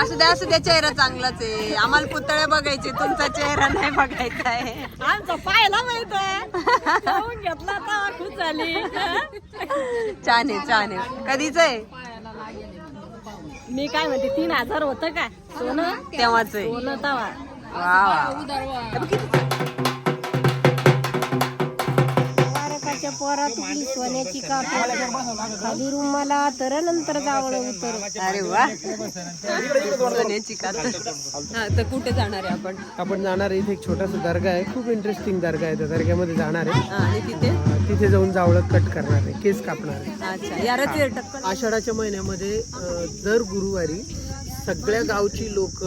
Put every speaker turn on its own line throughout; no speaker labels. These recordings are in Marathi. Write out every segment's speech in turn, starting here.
असू द्या असू द्या चेहरा चांगलाच आहे. आम्हाला पुतळे बघायचे तुमचा चेहरा नाही बघायचा आहे.
आमचा पायला माहीत आहे. जाऊन घेतला तर खुश झाली.
छान आहे छान आहे. कधीच आहे?
मी काय म्हणते तीन हजार होतं का सोनं?
तेव्हाच आहे.
सोनं तवा.
वा वा
वारकाच्या पोरा तुझी सोन्याची काप खाली रुमाला तर नंतर जावळ उतर.
अरे वा. सोन्याची कातर हा तर कुठे जाणार आहे आपण?
आपण जाणार आहे इथे एक छोटासा दर्गा आहे. खूप इंटरेस्टिंग दर्गा आहे. त्या दर्ग्यामध्ये जाणार आहे.
हा, आणि तिथे?
तिथे जाऊन जावळं कट करणार आहे. केस कापणार आहे.
अच्छा यार ते टक्कल
आषाढाच्या महिन्यामध्ये अं, दर गुरुवारी सगळ्या गावची लोक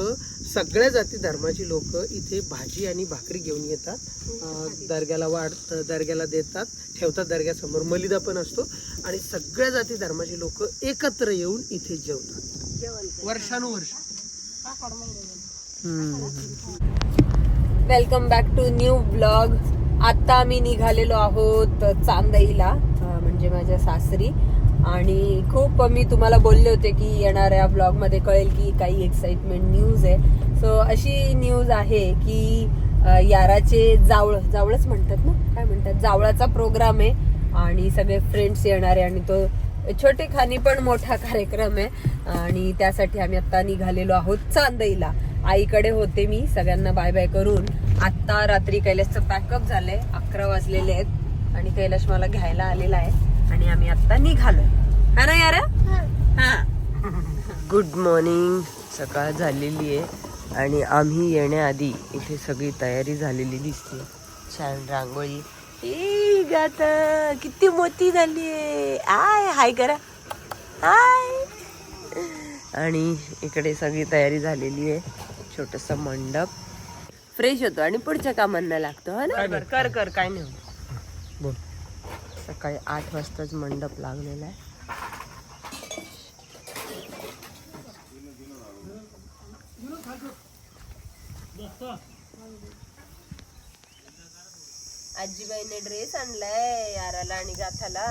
सगळ्या जाती धर्माची लोक इथे भाजी आणि भाकरी घेऊन येतात. दर्ग्याला वाढ दर्ग्याला देतात ठेवतात दर्ग्यासमोर. मलिदा पण असतो. आणि सगळ्या जाती धर्माची लोक एकत्र येऊन इथे जेवतात. वर्षानुवर्ष.
Welcome back to new blog आता आम्ही निघालेलो आहोत चांदईला म्हणजे माझ्या सासरी. आणि खूप मी तुम्हाला बोलले होते की येणाऱ्या ब्लॉगमध्ये कळेल की काही एक्साइटमेंट न्यूज आहे. सो अशी न्यूज आहे की याराचे जावळ जावळच म्हणतात ना? काय म्हणतात? जावळाचा प्रोग्राम आहे आणि सगळे फ्रेंड्स येणार आहे आणि तो छोटे खानी पण मोठा कार्यक्रम आहे. आणि त्यासाठी आम्ही आता निघालेलो आहोत चांदईला. आईकडे होते मी. सगळ्यांना बाय बाय करून आता रात्री कैलासचं पॅकअप झालंय. अकरा वाजलेले आहेत आणि कैलाश मला घ्यायला आलेला आहे. आणि आम्ही आता निघालोय. हा ना यार? हा. गुड मॉर्निंग सकाळ झालेली आहे. आणि आम्ही येण्याआधी इथे सगळी तयारी झालेली दिसते. छान रांगोळी. ए गात किती मोठी झाली आहे. आय हाय करा. हाय आणि इकडे सगळी तयारी झालेली आहे. छोटस मंडप. फ्रेश होतो आणि पुढच्या कामांना लागतो हा ना? कर कर काय नाही. सकाळी आठ वाजताच मंडप लागलेला आहे. आजीबाईने ड्रेस आणलाय याराला आणि गाथाला.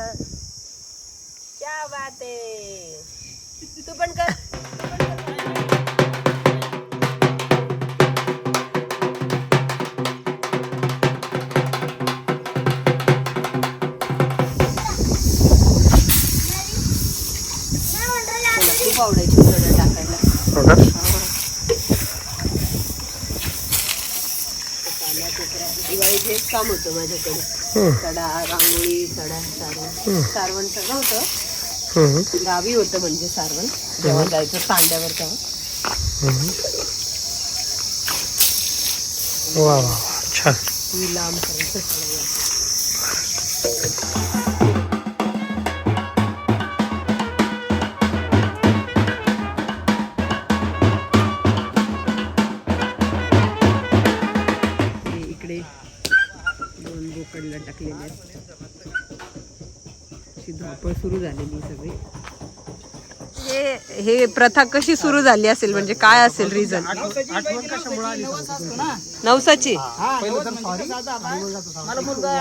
क्या बात आहे. तू पण कर. तू पण कर. काम होतं माझ्याकडे. सडा रांगोळी सडा सारवण सारवण सगळं होतं. गावी होतं म्हणजे सारवण. जेव्हा जायचं तांड्यावर तेव्हा.
वा वा. छान.
लांब करायचं सुरू झालेली सगळी. हे हे प्रथा कशी सुरू झाली असेल? म्हणजे काय असेल रिझन नवसाची?
मुलगा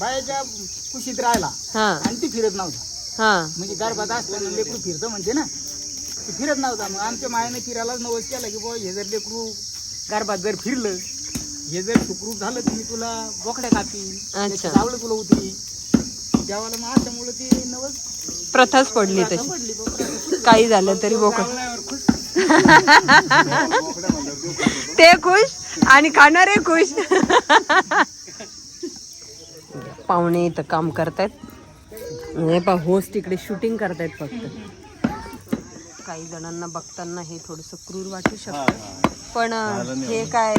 बायाच्या कुशीत राहिला
हा.
आणि ती फिरत नव्हता.
हा.
म्हणजे गर्भात असताना लेकरू फिरतं म्हणते ना. ती फिरत नव्हता. मग आमच्या मायाने फिरायलाच नवस केला की बुवा हे जर लेकरू गर्भात जर फिरलं हे जर सुखरूप झालं मी तुला बोकड्या कापी
अच्छा.
आवडलं तुला उतरी देवाला मग अशामुळे ती नवस
प्रथाच पडली तशी.
पडली.
काही झालं तरी बोकड. ते खुश आणि खाणारे खुश. पाहुणे इथं काम करतायत. हे पा होस्ट इकडे शूटिंग करतायत फक्त. काही जणांना बघताना हे थोडस क्रूर वाटू शकतं. पण अं, हे काय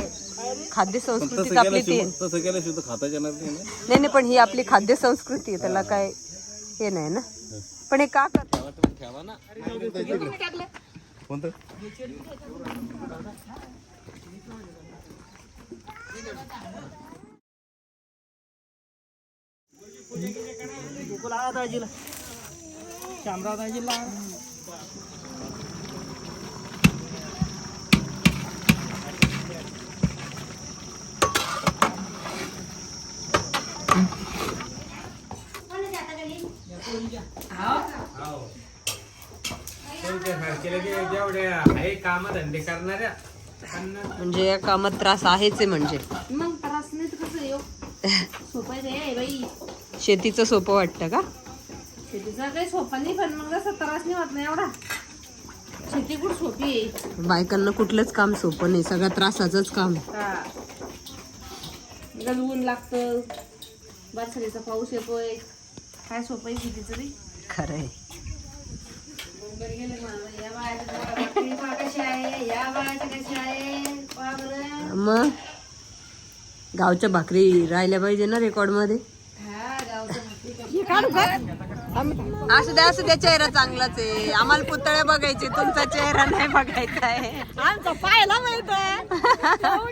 खाद्य संस्कृती आपली ती आहे.
तसं केल्याशिवाय तर खाता येणार नाही ना?
नाही नाही पण ही आपली खाद्य संस्कृती आहे त्याला काय हे नाही ना? पण हे का करतात
कोणतं?
दाजीला शामराव दाजीला
बाकीला जे जेवढे आहे काम धंदे करणाऱ्या.
म्हणजे या कामात त्रास आहेच आहे म्हणजे.
मग त्रास नाही तर कसं येऊ सोपं आहे बाई.
शेतीचं सोपं वाटतं का?
शेतीचा काही सोपा नाही पण मग असं त्रास नाही होत नाही एवढा. शेती कुठं सोपी आहे?
बायकांना कुठलंच काम सोपं नाही सगळं त्रासाचंच काम
हा. गल ऊन लागतं बारसालीचा पाऊस येतोय. काय सोपं आहे शेतीचं रे
खरंय
बरं गेलं मला. या
मग? गावच्या भाकरी राहिल्या पाहिजे ना रेकॉर्डमध्ये
हा
असू द्या असू द्या चेहरा चांगलाच आहे. आम्हाला पुतळे बघायचे तुमचा चेहरा नाही बघायचा आहे.
आमचा पाहायला माहीत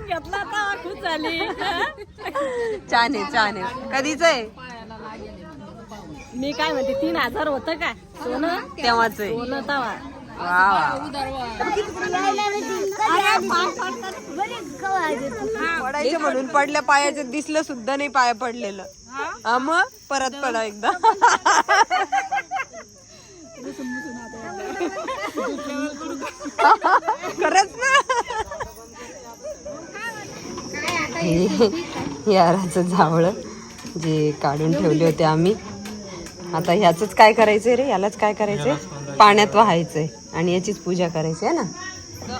घेतला तर खुश झाली.
छान आहे छान आहे. कधीच आहे?
मी काय म्हणते तीन हजार होतं का सोनं?
तेव्हाच आहे.
सोनं तवा.
म्हणून पडल्या पायाचं दिसलं सुद्धा नाही पाया पडलेलं. हा मग? परत पडा एकदा. खरंच ना? याराचं झावळं जे काढून ठेवले होते आम्ही. आता ह्याच काय करायचंय रे? यालाच काय करायचंय? पाण्यात वाहायचंय आणि याचीच पूजा करायची आहे ना?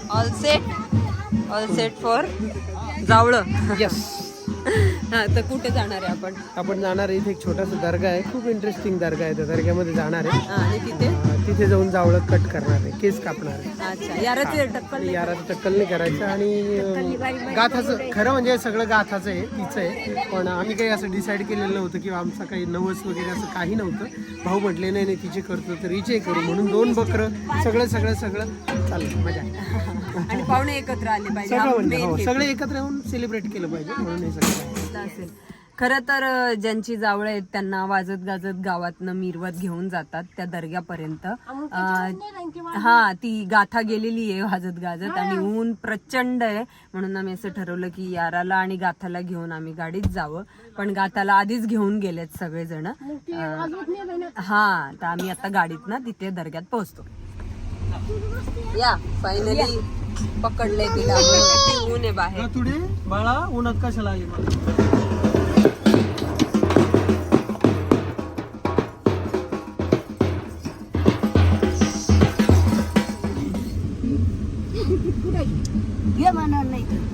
All set all set for जावळं.
Yes
हा तर कुठे जाणार आहे आपण?
आपण जाणार आहे इथे एक छोटासा दर्गा आहे. खूप इंटरेस्टिंग दर्गा आहे. त्या दर्ग्यामध्ये जाणार आहे.
हा, आणि तिथे?
तिथे जाऊन जावळं कट करणार आहे केस कापणार आहे.
अच्छा याराचे टक्कल
नाही करायचं. आणि गाथाचं खरं म्हणजे सगळं गाथाचं आहे तिचं आहे. पण आम्ही काही असं डिसाईड केलेलं नव्हतं किंवा आमचं काही नवस वगैरे असं काही नव्हतं. भाऊ म्हटले नाही नाही तिचे करतो तर हिचे करू. म्हणून दोन बकरं सगळं सगळं सगळं चाललं. मजा
आणि पाहुणे एकत्र आले पाहिजे. हा
सगळं म्हणजे
main
हो. सगळे एकत्र येऊन सेलिब्रेट केलं पाहिजे म्हणून हे सगळं. आहे.
असेल. खरं तर ज्यांची जावळ आहेत त्यांना वाजत गाजत गावातनं मिरवत घेऊन जातात त्या दर्ग्यापर्यंत. हा ती गाथा गेलेली आहे वाजत गाजत आणि ऊन प्रचंड आहे. म्हणून आम्ही असं ठरवलं की याराला आणि गाथाला घेऊन आम्ही गाडीत जावं. पण गाथाला आधीच घेऊन गेलेत सगळेजण. हा तर आम्ही आता गाडीत ना तिथे दर्ग्यात पोहोचतो. या फायनली पकडले तिला. ऊन आहे बाहेर.
तुडे बाळा उन्हात कशाला
चला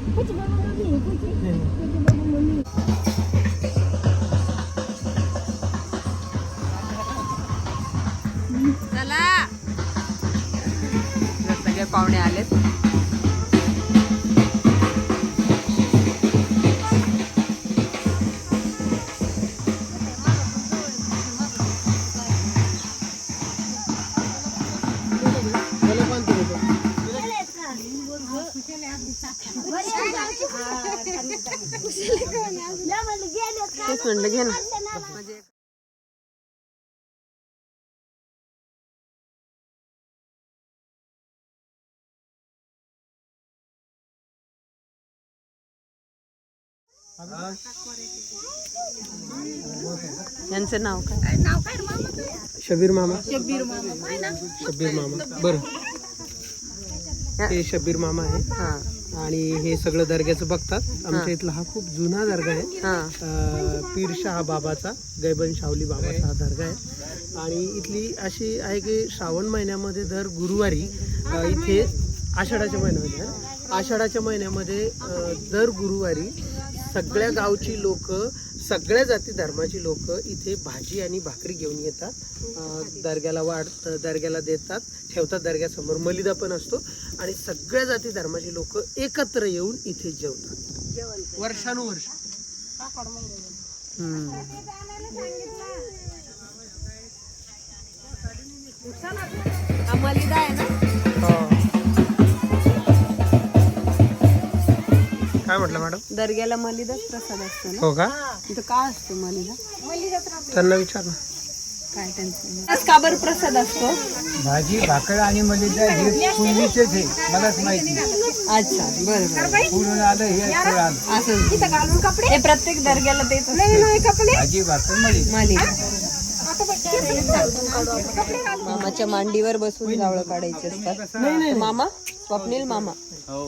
तेच म्हणलं घे ना म्हणजे यांचं नाव काय?
शबीर मामा. शबीर मामा. बरं. हे. शबीर मामा आहे.
हा.
आणि हे सगळं दर्ग्याचं बघतात. आमच्या इथला हा खूप जुना दर्गा आहे.
हा.
पीर शाह बाबाचा गैबन शावली बाबाचा हा दर्गा आहे. आणि इथली अशी आहे की श्रावण महिन्यामध्ये दर गुरुवारी इथे आषाढाच्या महिन्यामध्ये हं, आषाढाच्या महिन्यामध्ये दर गुरुवारी सगळ्या गावची लोक सगळ्या जाती धर्माची लोक इथे भाजी आणि भाकरी घेऊन येतात. दर्ग्याला वाढ दर्ग्याला देतात ठेवतात दर्ग्यासमोर. मलिदा पण असतो. आणि सगळ्या जाती धर्माची लोक एकत्र येऊन इथे जेवतात. वर्षानुवर्ष.
हा मलिदा आहे ना?
काय म्हटलं मॅडम?
दर्ग्याला मलिदाच प्रसाद असतो ना?
हो का?
तिथं का असतो मलिदा?
त्यांना विचार ना.
काय त्यांचं? का बरं प्रसाद असतो?
भाजी भाकर आणि मलिदा हे पूर्वीचेच आहे. मलाच माहिती
अच्छा बरं बरं.
पुढून आलं हे फळ आलं.
असं. हे प्रत्येक दर्ग्याला तेच असतं.
भाजी भाकर मलिदा.
मलिदा. मामाच्या मांडीवर बसून जावळं काढायचे असतात. मामा? स्वप्नील मामा.
हो.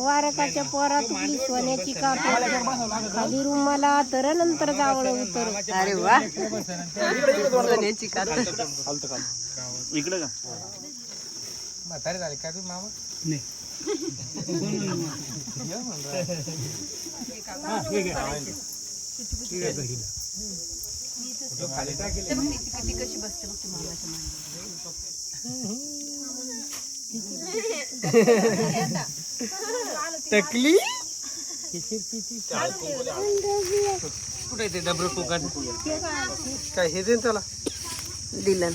वारकाच्या पोरात सोन्याची कापड खाली रुमाला तर नंतर जावळ उतर
अरे वा. सोन्याची
इकडे का?
म्हातारे झाले का तू मामा
टकली?
कुठे ते डबर कुकर
काय हे देन त्याला?
दिलन.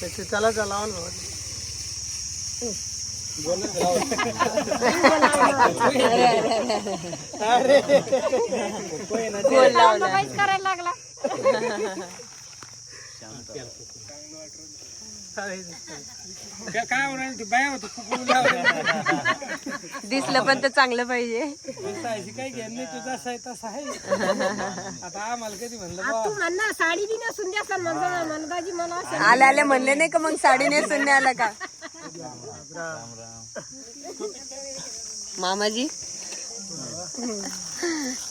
त्याचे त्याला
लावला
काहीच करायला लागला.
काय होणार ते बाया होतं कुकर लावलं
दिसलं पण तर चांगलं पाहिजे.
दिसायची काय घेणं नाही तुझा असा आहे तसा आहे. आता आम्हाला कधी म्हणलं
आ, तू म्हण ना साडी बी नसून द्या मनगाजी मला असं
आले आले म्हणले नाही का मग साडी नेसून नाही आला का? मामाजी?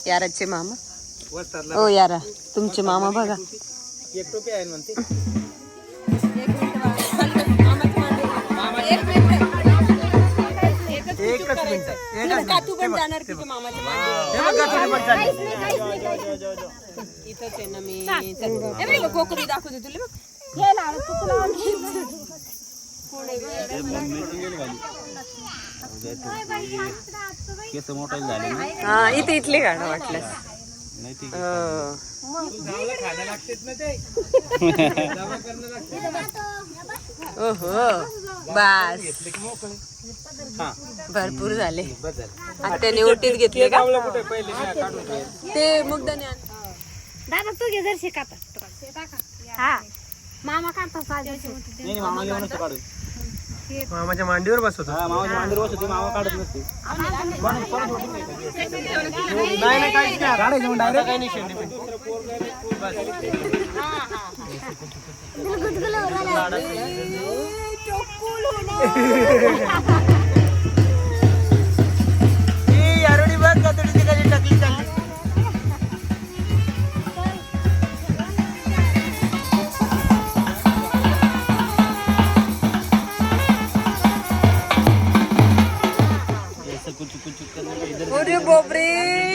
याराचे मामा? ओ यारा तुमचे मामा बघा.
एक टोपी आहे म्हणते.
पण जाणार मामाच्या?
हे.
इथंच आहे ना मी. हे बघ, कोकणी दाखवते तुला बघ.
हे तू तुला
केस मोठे झाले ना?
हा इथे इथले गाणं वाटलं.
नाही ते
खायला लागतेच ना ते.
ओहो. बस. भरपूर झाले. आत्याने ओटीत घेतले का. ते मुगदाने आण.
दादा तू घे जर शिकाता. हा. मामा काढता
मामाच्या मांडीवर बसवतो
हा मामाच्या मांडीवर बसतो मामा काढत नसते.
नाही नाही काहीच नाही. राडे घेऊन डायरेक्ट काही नाही शेंडी यारोडी बघ कतडीची कधी टकली चालली
असं कुचुक कुचुक करणार इधर
अरे बापरे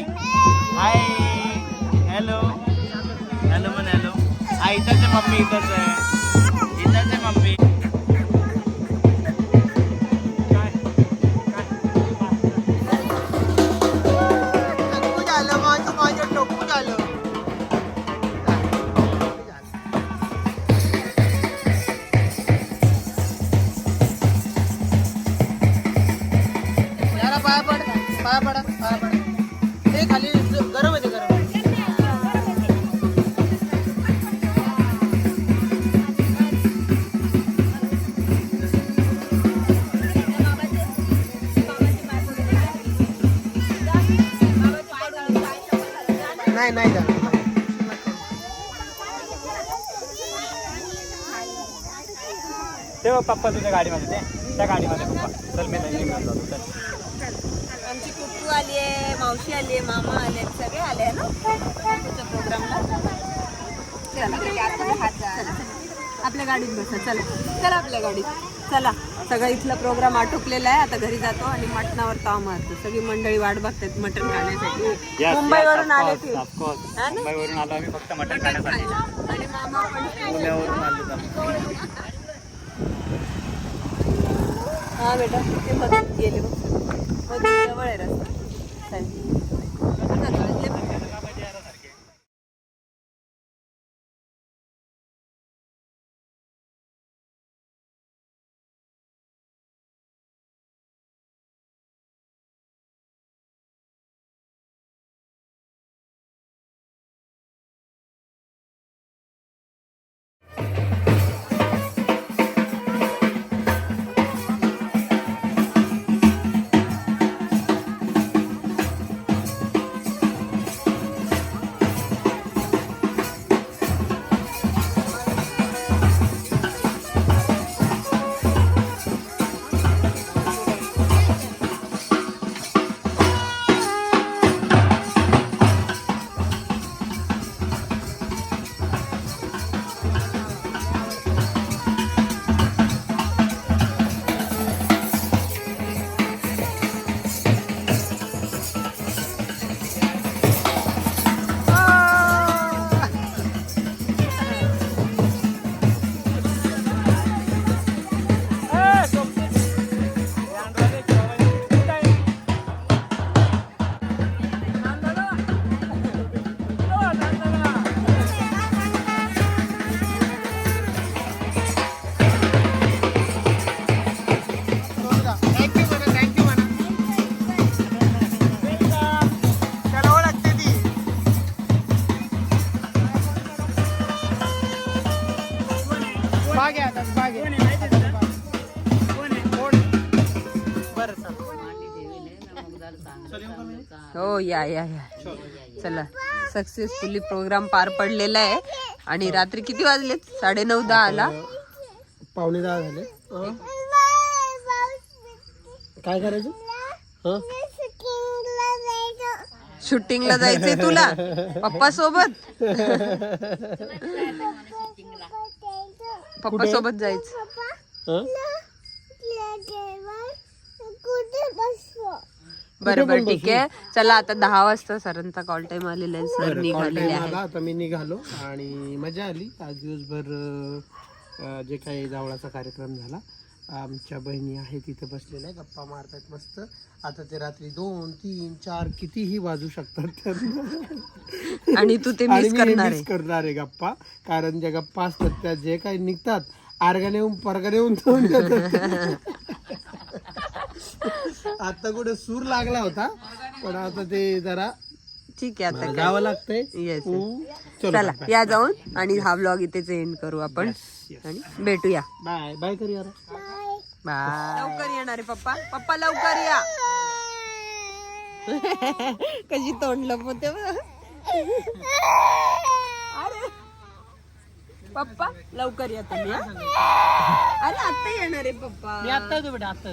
हाय हाय हॅलो हॅलो म्हण हॅलो हा इथंच मम्मी इथंच आहे.
नाही नाही जाणार.
तेव्हा पप्पा तुझ्या गाडीमध्ये ते त्या गाडीमध्ये पप्पा. चल मी नाही निघून जातो. चल.
आमची कुकू आली आहे मावशी आली आहे मामा आले सगळे आले आहे ना? कुकूच्या प्रोग्रामला? चला, आपल्या गाडीत बसा चला. चला आपल्या गाडीत. चला. सगळा इथला प्रोग्राम आटोपलेला आहे. आता घरी जातो आणि मटणावर ताव मारतो. सगळी मंडळी वाट बघतात मटण खाण्यासाठी. मुंबईवरून आले ते. हा?
मुंबईवरून आलो आम्ही फक्त मटण खाण्यासाठी.
आणि मामा. हा बेटा ते मधून गेले बघ. मधून जवळ आहे रस्ता. हो या या या. चला सक्सेसफुली प्रोग्राम पार पडलेला आहे. आणि रात्री किती वाजलेत? साडे नऊ दहा आला?
पावणे दहा झाले? काय करायचं? हं?
शूटिंगला जायचंय तुला? पप्पा सोबत? पप्पा सोबत जायचं. बरं बरं ठीक आहे. चला आता दहा वाजता सरांचा कॉल टाइम आलेला आहे. सर निघालेले आहे
आला, आता मी निघालो आणि मजा आली. आज दिवसभर अं, जे काही जावळाचा कार्यक्रम झाला आमच्या बहिणी आहेत तिथे बसलेल्या गप्पा मारतात मस्त. आता ते रात्री दोन तीन चार कितीही वाजू शकतात त्यांना
आणि तू ते
आणि
मिस
मी
करणार आहे.
करणार आहे गप्पा कारण ज्या गप्पा असतात त्या जे काही निघतात आर्गाने येऊन परगाने येऊन जाऊन जातात. आता कुठे सूर लागला होता. पण आता ते जरा
ठीक आहे आता
जावं लागतंय.
येस.
चलो
चला या जाऊन आणि हा ब्लॉग इथेच एंड करू आपण. आणि भेटूया.
बाय बाय कर यार
बाय लवकर येणार आहे पप्पा. पप्पा लवकर या. कशी तोंड लपवते बघ. अरे. पप्पा लवकर या तुम्ही हा? अरे आता येणार आहे पप्पा.
मी आता येतो बेटा आता